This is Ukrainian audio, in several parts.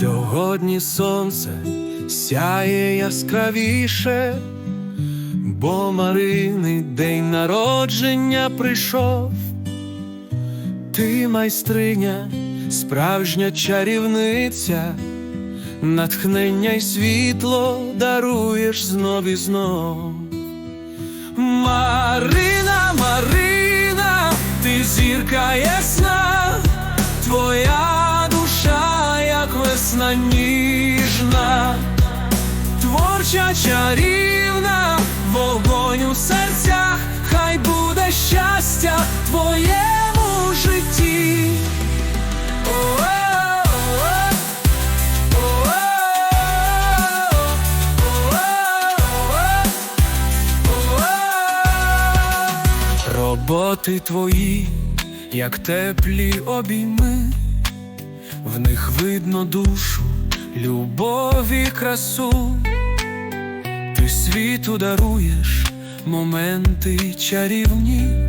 Сьогодні сонце сяє яскравіше, бо Марини день народження прийшов. Ти майстриня, справжня чарівниця, натхнення й світло даруєш знов і знов. Марина, Марина, ти зірка ясна, творча чарівна, вогонь у серцях, хай буде щастя твоєму житті. Роботи твої, як теплі обійми, в них видно душу, любов і красу. Світу даруєш моменти чарівні,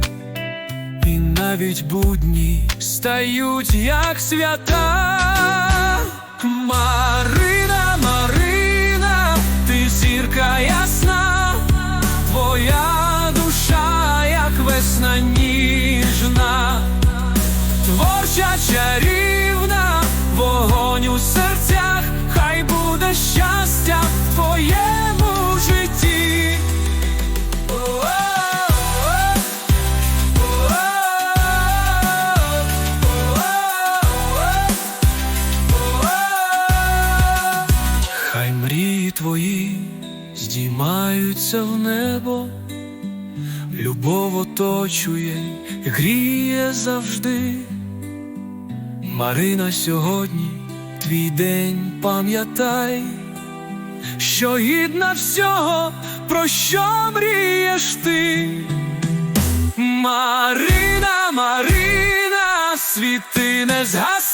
і навіть будні стають як свята. Марина, Марина, ти зірка ясна, твоя душа, як весна ніжна, творча чарівна, вогонь у твої здіймаються в небо, любов оточує, гріє завжди. Марина, сьогодні твій день пам'ятай, що гідна всього, про що мрієш ти. Марина, Марина, світи не згасай,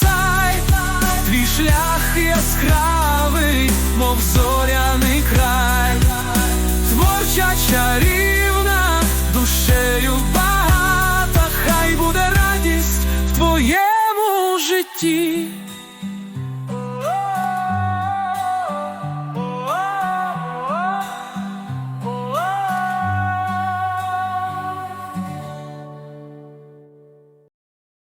шлях яскравий, мов зоряний край, творча чарівна, душею багата, хай буде радість в твоєму житті.